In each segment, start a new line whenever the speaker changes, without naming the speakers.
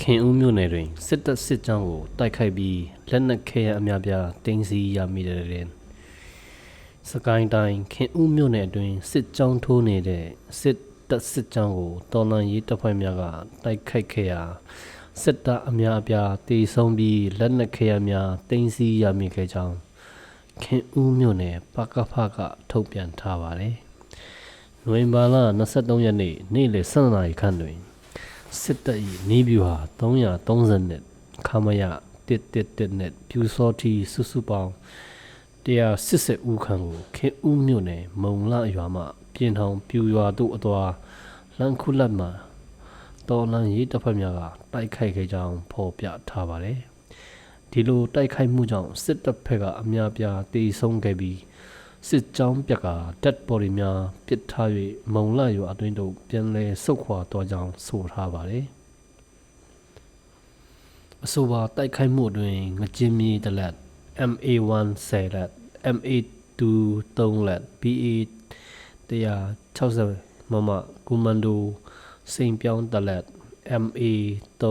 ခင်ဦးမြို့နယ်တွင်စစ်တပ်စစ်ကြောင်းကိုတိုက်ခိုက်ပြီးလက်နက်ခဲယမ်းအများပြားတင်စီရမိတဲ့တွင်စကိုင်းတိုင်းခင်ဦးမြို့နယ်အတွင်းစစ်ကြောင်းထိုးနေတဲ့စစ်တပ်စစ်ကြောင်းကိုတော်လန်ရေးတပ်ဖွဲ့များကတိုက်ခိုက်ခဲ့ရာစစ်တပ်အများအပြားတေဆုံးပြီးလက်နက်ခဲယမ်းများတင်စီရမိခဲ့ကြောင်းခင်ဦးမြို့နယ်ပကဖကထုတ်ပြန်ထားပါတယ်။နိုဝင်ဘာလ23ရက်နေ့နေ့လယ်12နာရီခန့်တွင် စစ်တပ်၏နေဗျူဟာ330နဲ့ခမရ111နဲ့ပြူစောတီစုစုပေါင်း180ဦးခန့်ကိုခင်ဦးမြို့နယ်မုံလရွာမှပြင်ထောင်ပြူရွာသို့အသွာလန်ခုလက်မှတော်လန်ရေးတပ်ဖွဲ့များကတိုက်ခိုက်ခဲ့ကြောင်းဖော်ပြထားပါတယ်ဒီလိုတိုက်ခိုက်မှုကြောင့်စစ်တပ်ဖက်ကအများပြားတေဆုံးခဲ့ပြီး စစ်ကြောင်းပြက်ကဒက်ဘော်ဒီများပစ်ထား၍မုံလရွာအတွင်းသို့ပြန်လည်ဆုတ်ခွာသွားကြောင်းဆိုထားပါတယ်အဆိုပါတိုက်ခိုက်မှုအတွင်ငကြင်းမြေတလက် MA1 10လက် MA2 3လက် BA 160မမကွန်မန်ဒိုစိန်ပြောင်းတလက် MA3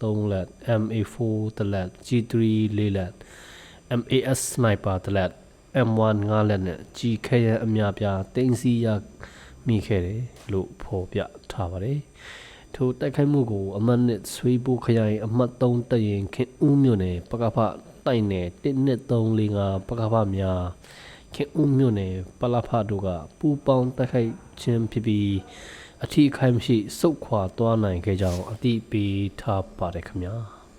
3လက် MA4 တလက် G3 4လက် MAS sniper တလက် M1 5လက်နဲ့ကြီးခဲရန်အများပြားတင်းစီရမိခဲ့တယ်လို့ဖော်ပြထားပါတယ်။ထိုတိုက်ခိုက်မှုကိုအမတ်နစ်ဆွေးပိုးခရိုင်အမှတ်3တရင်ခင်ဦးမြို့နယ်ပကဖတိုက်နယ်12345ပကဖများခင်ဦးမြို့နယ်ပလဖတို့ကပူပေါင်းတိုက်ခိုက်ခြင်းဖြစ်ပြီးအထီးအခိုက်မရှိစုတ်ခွာသွားနိုင်ခဲ့ကြောင်းအတိပေးထားပါတယ်ခင်ဗျာ။